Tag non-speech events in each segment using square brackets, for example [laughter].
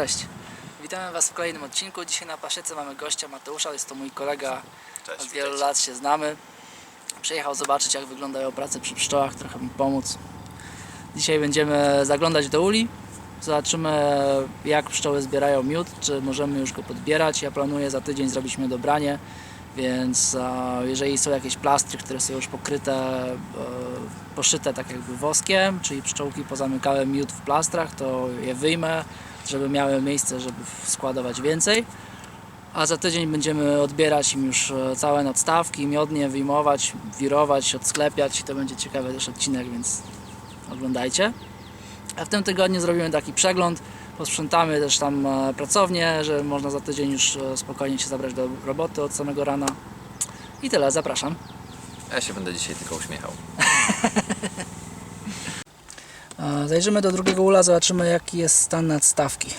cześć. Witamy Was w kolejnym odcinku. Dzisiaj na Paszyce mamy gościa Mateusza, jest to mój kolega. Cześć, Od wielu witajcie. lat się znamy. Przyjechał zobaczyć jak wyglądają prace przy pszczołach, trochę mi pomóc. Dzisiaj będziemy zaglądać do uli. Zobaczymy jak pszczoły zbierają miód, czy możemy już go podbierać. Ja planuję za tydzień zrobić miodobranie, więc e, jeżeli są jakieś plastry, które są już pokryte, e, poszyte tak jakby woskiem, czyli pszczółki pozamykały miód w plastrach, to je wyjmę, żeby miały miejsce, żeby składować więcej. A za tydzień będziemy odbierać im już e, całe nadstawki, miodnie wyjmować, wirować, odsklepiać. To będzie ciekawy też odcinek, więc oglądajcie. A w tym tygodniu zrobimy taki przegląd. Posprzątamy też tam e, pracownię, że można za tydzień już e, spokojnie się zabrać do roboty od samego rana. I tyle, zapraszam. Ja się będę dzisiaj tylko uśmiechał. [laughs] Zajrzymy do drugiego ula, zobaczymy jaki jest stan nadstawki.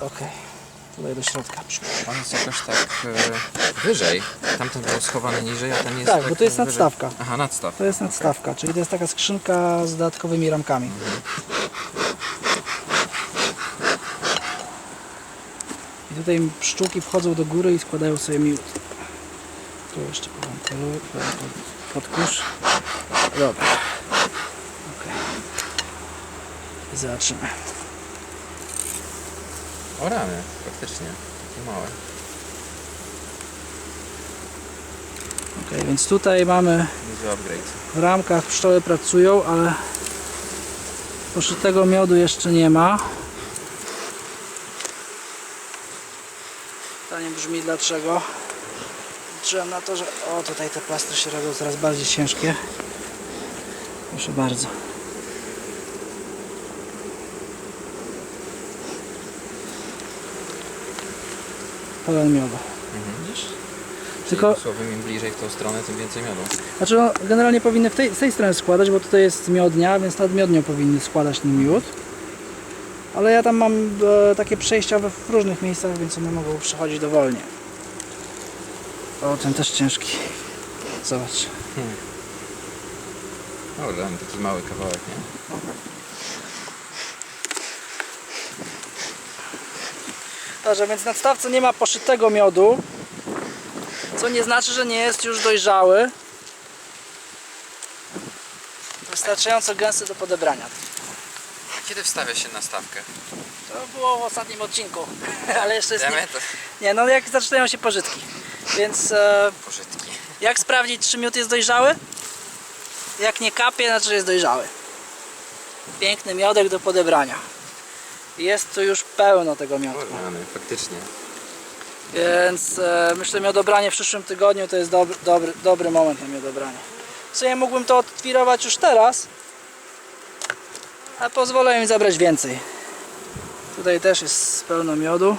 Ok, tutaj do środka. On jest jakoś tak e, wyżej. Tamten był schowany niżej, a ten jest Tak, bo to jest wyżej. nadstawka. Aha, nadstaw. To jest nadstawka, czyli to jest taka skrzynka z dodatkowymi ramkami. I tutaj pszczółki wchodzą do góry i składają sobie miód. Tu jeszcze powątruję, podkurz. Dobra. Okay. Zobaczymy. O rany, faktycznie. Takie małe. Ok, więc tutaj mamy w ramkach pszczoły pracują, ale poszytego miodu jeszcze nie ma. Pytanie brzmi dlaczego. Liczyłem na to, że o tutaj te plastry się robią coraz bardziej ciężkie. Proszę bardzo. Pełen miodu. Widzisz? Tylko... Tylko Słowem im bliżej w tą stronę, tym więcej miodu. Znaczy no, generalnie powinny w tej, z tej strony składać, bo tutaj jest miodnia, więc nad miodnią powinny składać ten miód. Ale ja tam mam e, takie przejścia we, w różnych miejscach, więc one mogą przechodzić dowolnie. O, ten też ciężki. Zobacz. O, rany, taki mały kawałek, nie? Dobrze, więc na stawce nie ma poszytego miodu, co nie znaczy, że nie jest już dojrzały. Wystarczająco gęsty do podebrania. Kiedy wstawia się nastawkę? To było w ostatnim odcinku, [laughs] ale jeszcze jest nie. Nie, no jak zaczynają się pożytki. Więc e, Pożytki. jak sprawdzić, czy miód jest dojrzały? Jak nie kapie, znaczy, że jest dojrzały. Piękny miodek do podebrania. Jest tu już pełno tego miodu. faktycznie. Więc e, myślę, miodobranie w przyszłym tygodniu to jest dobry, dobry, dobry moment na miodobranie. W sumie mógłbym to odtwirować już teraz, a pozwolę im zabrać więcej. Tutaj też jest pełno miodu.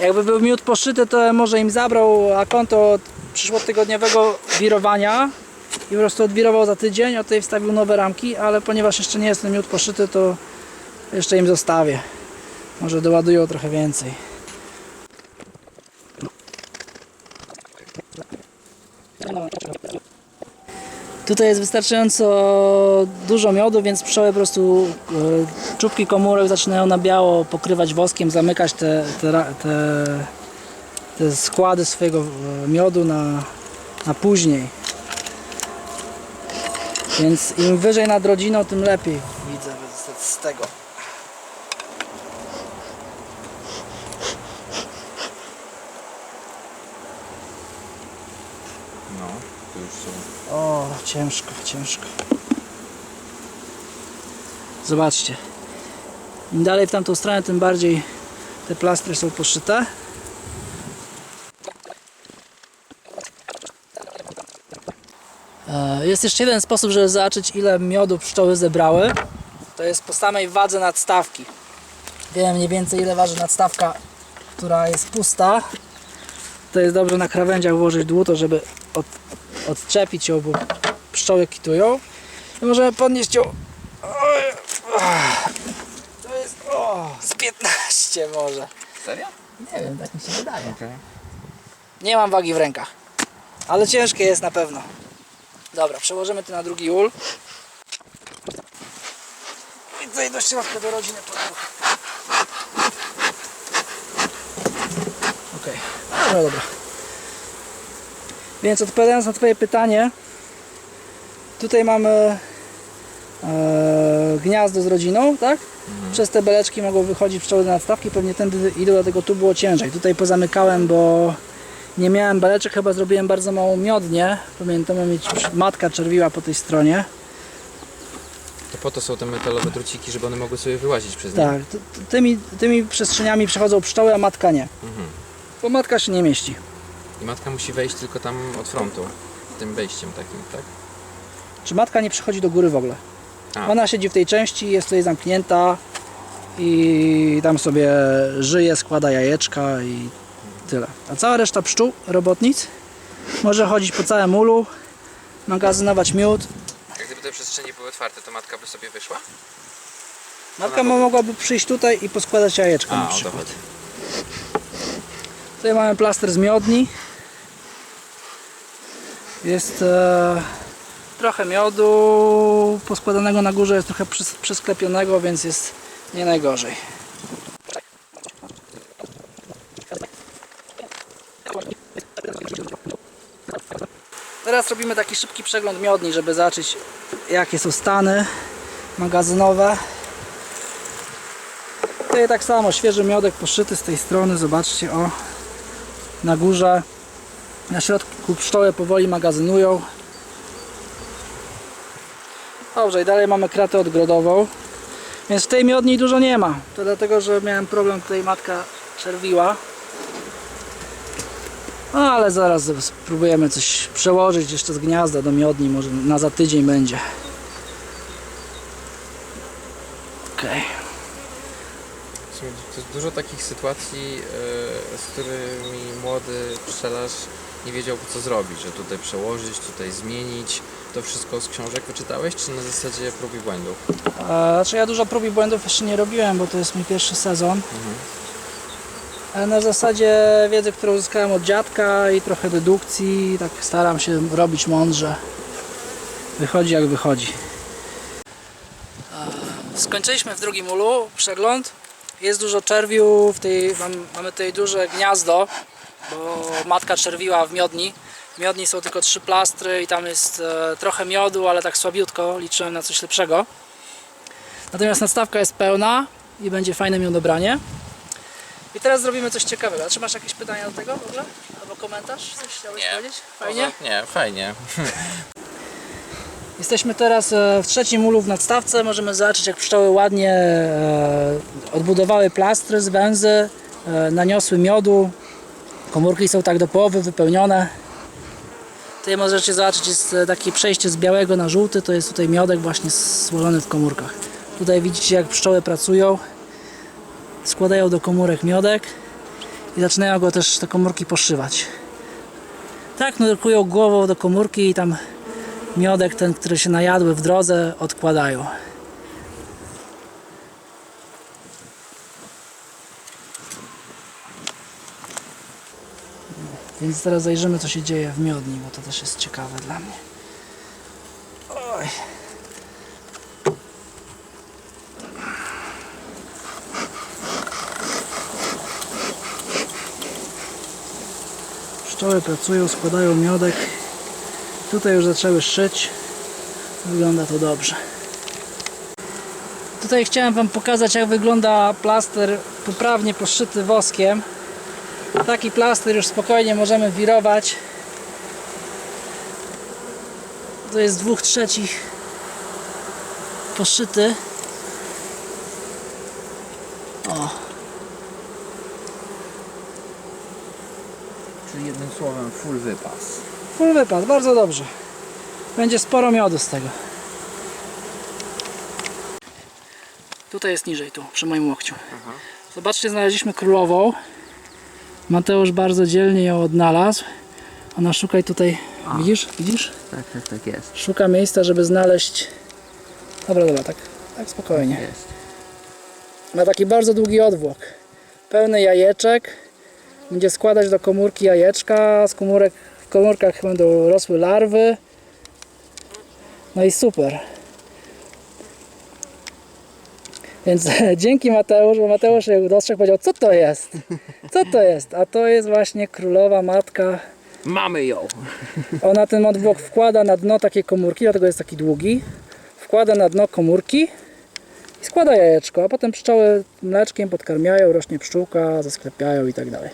Jakby był miód poszyty, to może im zabrał a konto od przyszłotygodniowego wirowania i po prostu odwirował za tydzień, a tutaj wstawił nowe ramki, ale ponieważ jeszcze nie jest ten miód poszyty, to jeszcze im zostawię. Może doładują trochę więcej. Tutaj jest wystarczająco dużo miodu, więc pszczoły po prostu e, czubki komórek zaczynają na biało pokrywać woskiem, zamykać te, te, te, te składy swojego e, miodu na, na później. Więc im wyżej nad rodziną, tym lepiej widzę z tego. No, tu już są. O, ciężko, ciężko. Zobaczcie. Im dalej w tamtą stronę, tym bardziej te plastry są poszyte. E, Jest jeszcze jeden sposób, żeby zobaczyć ile miodu pszczoły zebrały. To jest po samej wadze nadstawki. Wiem mniej więcej ile waży nadstawka, która jest pusta. To jest dobrze na krawędziach włożyć dłuto, żeby od, odczepić ją, bo pszczoły kitują. I możemy podnieść ją. To jest o, z 15 może. Serio? Nie wiem, tak mi się wydaje. Okej. Nie mam wagi w rękach. Ale ciężkie jest na pewno. Dobra, przełożymy to na drugi ul. tutaj do środka do rodziny. Okej, dobra, dobra. Więc odpowiadając na Twoje pytanie, tutaj mamy e, gniazdo z rodziną, tak? Przez te beleczki mogą wychodzić pszczoły do nadstawki, pewnie tędy idą, dlatego tu było ciężej. Tutaj pozamykałem, bo nie miałem beleczek, chyba zrobiłem bardzo małą miodnię. Pamiętam, mieć matka czerwiła po tej stronie. To po to są te metalowe druciki, żeby one mogły sobie wyłazić przez nie. Tak, t- t- tymi, tymi przestrzeniami przechodzą pszczoły, a matka nie. Mhm. Bo matka się nie mieści. I matka musi wejść tylko tam od frontu. Tym wejściem takim, tak? Czy matka nie przechodzi do góry w ogóle? A. Ona siedzi w tej części, jest tutaj zamknięta i tam sobie żyje, składa jajeczka i tyle. A cała reszta pszczół, robotnic, może chodzić po całym ulu, magazynować miód. Jak gdyby te przestrzenie były otwarte, to matka by sobie wyszła? Matka ma- mogłaby przyjść tutaj i poskładać jajeczka A, na przykład. Tutaj mamy plaster z miodni. Jest e, trochę miodu poskładanego na górze, jest trochę przys- przysklepionego, więc jest nie najgorzej. Teraz robimy taki szybki przegląd miodni, żeby zobaczyć jakie są stany magazynowe. Tutaj tak samo, świeży miodek poszyty z tej strony, zobaczcie, o, na górze. Na środku pszczoły powoli magazynują. Dobrze, i dalej mamy kratę odgrodową. Więc w tej miodni dużo nie ma. To dlatego, że miałem problem, tutaj matka czerwiła. No, ale zaraz spróbujemy coś przełożyć jeszcze z gniazda do miodni, może na za tydzień będzie. Okej. To jest dużo takich sytuacji, e, z którymi młody pszczelarz nie wiedział co zrobić, że tutaj przełożyć, tutaj zmienić. To wszystko z książek wyczytałeś, czy na zasadzie prób i błędów? E, Znaczy ja dużo prób i błędów jeszcze nie robiłem, bo to jest mój pierwszy sezon. Ale na zasadzie wiedzy, którą uzyskałem od dziadka i trochę dedukcji, tak staram się robić mądrze. Wychodzi jak wychodzi. Skończyliśmy w drugim ulu przegląd. Jest dużo czerwiu, w tej, mam, mamy tutaj duże gniazdo, bo matka czerwiła w miodni. Miodni są tylko trzy plastry i tam jest e, trochę miodu, ale tak słabiutko, liczyłem na coś lepszego. Natomiast nadstawka jest pełna i będzie fajne miodobranie. I teraz zrobimy coś ciekawego. A czy masz jakieś pytania do tego w ogóle? Albo komentarz? Coś chciałeś powiedzieć? Fajnie? Nie, fajnie. [laughs] Jesteśmy teraz e, w trzecim ulu w nadstawce. Możemy zobaczyć jak pszczoły ładnie e, odbudowały plastry z węzy, naniosły miodu. Komórki są tak do połowy wypełnione. Tutaj możecie zobaczyć jest e, takie przejście z białego na żółty. To jest tutaj miodek właśnie złożony w komórkach. Tutaj widzicie jak pszczoły pracują. Składają do komórek miodek i zaczynają go też te komórki poszywać. Tak nurkują głową do komórki i tam miodek ten, który się najadły w drodze, odkładają. Więc teraz zajrzymy, co się dzieje w miodni, bo to też jest ciekawe dla mnie. Oj. Pszczoły pracują, składają miodek. Tutaj już zaczęły szyć. Wygląda to dobrze. Tutaj chciałem Wam pokazać jak wygląda plaster poprawnie poszyty woskiem. Taki plaster już spokojnie możemy wirować. To jest dwóch trzecich poszyty. O, Czyli jednym słowem full wypas. full wypad, bardzo dobrze. Będzie sporo miodu z tego. Tutaj jest niżej, tu, przy moim łokciu. Zobaczcie, znaleźliśmy królową. Mateusz bardzo dzielnie ją odnalazł. Ona szukaj tutaj. Widzisz? Widzisz? Tak, tak, tak jest. Szuka miejsca, żeby znaleźć. Dobra, dobra, tak, tak spokojnie. Jest. Ma taki bardzo długi odwłok. Pełny jajeczek. Będzie składać do komórki jajeczka. Z komórek, w komórkach będą rosły larwy. No i super. Więc [laughs] dzięki Mateusz, bo Mateusz jak dostrzegł powiedział, co to jest? Co to jest? A to jest właśnie królowa matka. Mamy ją! Ona ten modblok wkłada na dno takie komórki, dlatego jest taki długi. Wkłada na dno komórki i składa jajeczko, a potem pszczoły mleczkiem podkarmiają, rośnie pszczółka, zasklepiają i tak dalej.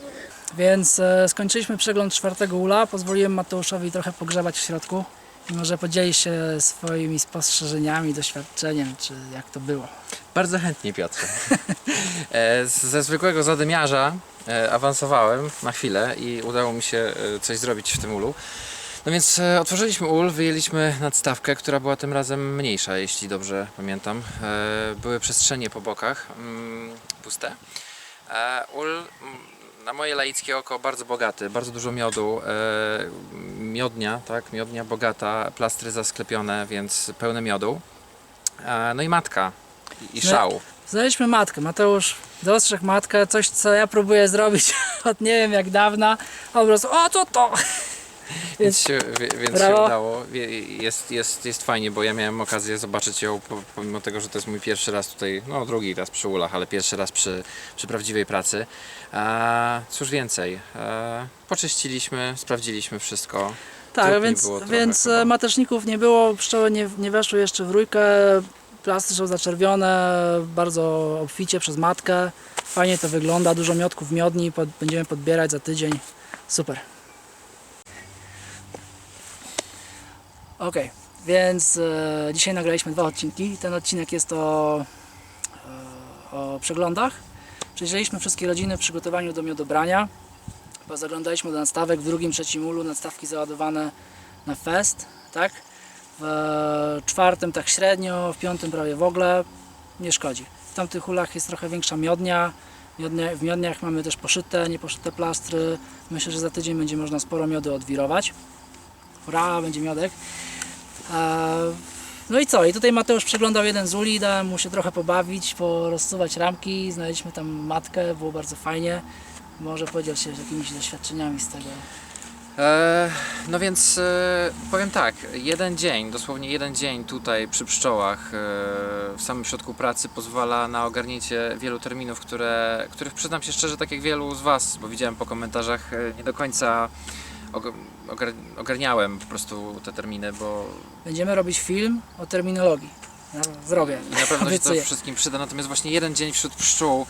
Więc e, skończyliśmy przegląd czwartego ula. Pozwoliłem Mateuszowi trochę pogrzebać w środku może podzielić się swoimi spostrzeżeniami, doświadczeniem, czy jak to było. Bardzo chętnie, Piotrze. [laughs] E, Ze zwykłego zadymiarza e, awansowałem na chwilę i udało mi się e, coś zrobić w tym ulu. No więc otworzyliśmy ul, wyjęliśmy nadstawkę, która była tym razem mniejsza, jeśli dobrze pamiętam. Były przestrzenie po bokach, mm, puste. Ul mm, na moje laickie oko bardzo bogaty, bardzo dużo miodu, e, miodnia, tak, miodnia bogata, plastry zasklepione, więc pełne miodu. E, No i matka i- No, szał. Znaleźliśmy matkę. Mateusz dostrzegł matkę, coś co ja próbuję zrobić [laughs] od nie wiem jak dawna. A po prostu, o co to? Więc, się, więc się udało. Jest, jest, jest fajnie, bo ja miałem okazję zobaczyć ją, po- pomimo tego, że to jest mój pierwszy raz tutaj, no drugi raz przy ulach, ale pierwszy raz przy, przy prawdziwej pracy. A, cóż więcej, e, poczyściliśmy, sprawdziliśmy wszystko. Tak, Trudniej więc, trochę więc chyba. e, mateczników nie było, pszczoły nie, nie weszły jeszcze w rójkę. Plastry są zaczerwione bardzo obficie przez matkę. Fajnie to wygląda, dużo miodków w miodni, pod, będziemy podbierać za tydzień. Super. Ok, więc e, dzisiaj nagraliśmy dwa odcinki. Ten odcinek jest o, e, o przeglądach. Przejrzeliśmy wszystkie rodziny w przygotowaniu do miodobrania. Zaglądaliśmy do nadstawek, w drugim, trzecim ulu nadstawki załadowane na fest, tak? W czwartym tak średnio, w piątym prawie w ogóle, nie szkodzi. W tamtych ulach jest trochę większa miodnia, Miodnia, w miodniach mamy też poszyte, nieposzyte plastry. Myślę, że za tydzień będzie można sporo miodu odwirować. Hurra, będzie miodek. Eee, No i co? I tutaj Mateusz przeglądał jeden z uli, dałem mu się trochę pobawić, porozsuwać ramki, znaleźliśmy tam matkę, było bardzo fajnie. Może podziel się jakimiś doświadczeniami z tego. E, no więc e, powiem tak, jeden dzień, dosłownie jeden dzień tutaj przy pszczołach e, w samym środku pracy pozwala na ogarnięcie wielu terminów, które, których przyznam się szczerze, tak jak wielu z Was, bo widziałem po komentarzach, e, nie do końca ogarniałem po prostu te terminy, bo Będziemy robić film o terminologii. Ja Zrobię. i na pewno się to wszystkim przyda. Natomiast właśnie jeden dzień wśród pszczół,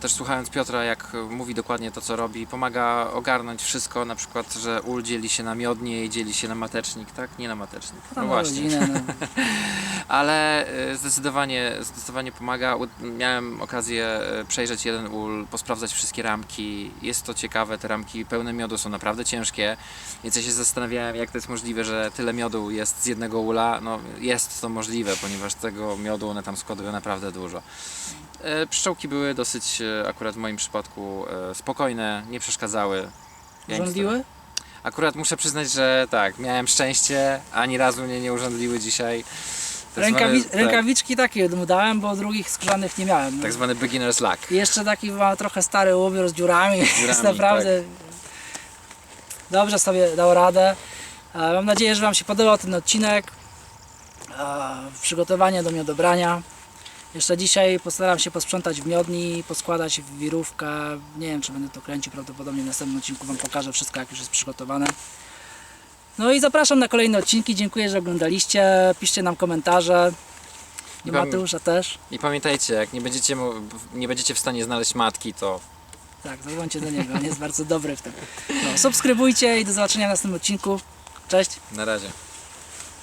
też słuchając Piotra, jak mówi dokładnie to, co robi, pomaga ogarnąć wszystko, na przykład, że ul dzieli się na miodnie i dzieli się na matecznik, tak? Nie na matecznik. No Tam właśnie. rodzinę, no. [laughs] Ale e, zdecydowanie, zdecydowanie pomaga. Miałem okazję e, przejrzeć jeden ul, posprawdzać wszystkie ramki. Jest to ciekawe, te ramki pełne miodu są naprawdę ciężkie, więc ja się zastanawiałem, jak to jest możliwe, że tyle miodu jest z jednego ula. No, jest to możliwe, ponieważ tego miodu one tam składują naprawdę dużo. E, Pszczółki były dosyć, e, akurat w moim przypadku, e, spokojne, nie przeszkadzały. Ja Rządziły? Akurat muszę przyznać, że tak, miałem szczęście, ani razu mnie nie urządliły dzisiaj. Tak Rękawi zwany, Rękawiczki takie mu dałem, bo drugich skórzanych nie miałem. tak, tak zwany beginner's luck. Jeszcze taki ma trochę stary ubiór z dziurami, [laughs] jest dziurami, naprawdę dobrze sobie dał radę. Mam nadzieję, że Wam się podobał ten odcinek. Przygotowanie do miodobrania. Jeszcze dzisiaj postaram się posprzątać w miodni, poskładać w wirówkę. Nie wiem, czy będę to kręcił, prawdopodobnie w następnym odcinku Wam pokażę wszystko, jak już jest przygotowane. No i zapraszam na kolejne odcinki. Dziękuję, że oglądaliście. Piszcie nam komentarze. I Mateusza też. I pamiętajcie, jak nie będziecie, mu- nie będziecie w stanie znaleźć matki, to Tak, zadzwońcie do niego, on jest bardzo dobry w tym. No, subskrybujcie i do zobaczenia w następnym odcinku. Cześć! na razie.